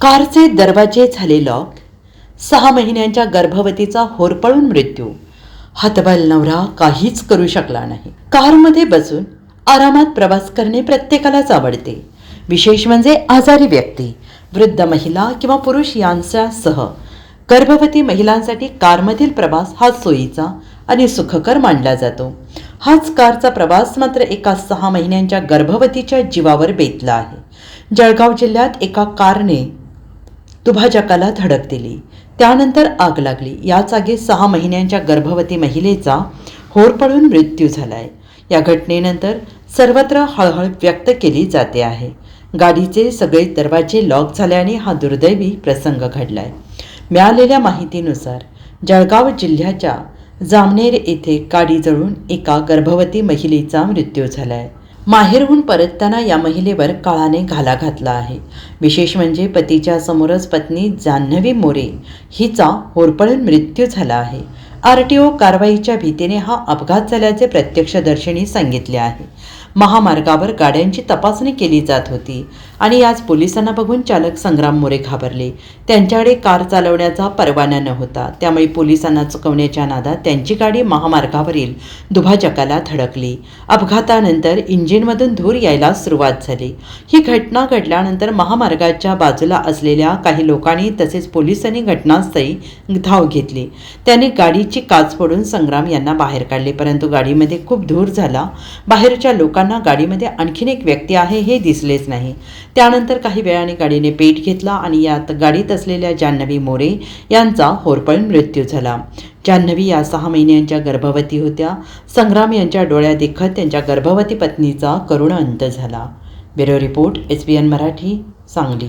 कारचे दरवाजे झाले लॉक सहा महिन्यांच्या गर्भवतीचा होरपळून मृत्यू. हतबल नवरा काहीच करू शकला नाही. कारमध्ये बसून आरामात प्रवास करणे प्रत्येकालाच आवडते. विशेष म्हणजे आजारी व्यक्ती वृद्ध महिला किंवा पुरुष यांच्यासह गर्भवती महिलांसाठी कारमधील प्रवास हा सोयीचा आणि सुखकर मानला जातो. हाच कारचा प्रवास मात्र एका सहा महिन्यांच्या गर्भवतीच्या जीवावर बेतला आहे. जळगाव जिल्ह्यात एका कारने दुभाजकाला धडक दिली. त्यानंतर आग लागली. या जागी सहा महिन्यांच्या गर्भवती महिलेचा होरपळून मृत्यू झालाय. या घटनेनंतर सर्वत्र हळहळ व्यक्त केली जाते आहे. गाडीचे सगळे दरवाजे लॉक झाल्याने हा दुर्दैवी प्रसंग घडलाय. मिळालेल्या माहितीनुसार जळगाव जिल्ह्याच्या जामनेर येथे गाडी जळून एका गर्भवती महिलेचा मृत्यू झालाय. माहेरहून परतताना या महिलेवर काळाने घाला घातला आहे. विशेष म्हणजे पतीच्या समोरच पत्नी जान्हवी मोरे हिचा होरपळून मृत्यू झाला आहे. आर टी ओ कारवाईच्या भीतीने हा अपघात झाल्याचे प्रत्यक्षदर्शींनी सांगितले आहे. महामार्गावर गाड्यांची तपासणी केली जात होती. आणि याच पोलिसांना बघून चालक संग्राम मोरे घाबरले. त्यांच्याकडे कार चालवण्याचा परवाना नव्हता. त्यामुळे पोलिसांना चुकवण्याच्या नादात त्यांची गाडी महामार्गावरील दुभाजकाला धडकली. अपघातानंतर इंजिनमधून धूर यायला सुरुवात झाली. ही घटना घडल्यानंतर महामार्गाच्या बाजूला असलेल्या काही लोकांनी तसेच पोलिसांनी घटनास्थळी धाव घेतली. त्यांनी गाडीची काच फोडून संग्राम यांना बाहेर काढले. परंतु गाडीमध्ये खूप धूर झाला. बाहेरच्या लोकांना गाडीमध्ये आणखीन एक व्यक्ती आहे हे दिसलेच नाही. त्यानंतर काही वेळाने गाडीने पेट घेतला आणि यात गाडीत असलेल्या जान्हवी मोरे यांचा होरपळ मृत्यू झाला. जान्हवी या सहा महिन्यांच्या गर्भवती होत्या. संग्राम यांच्या डोळ्या देखत त्यांच्या गर्भवती पत्नीचा करुण अंत झाला. Bureau report S B N Marathi Sangli.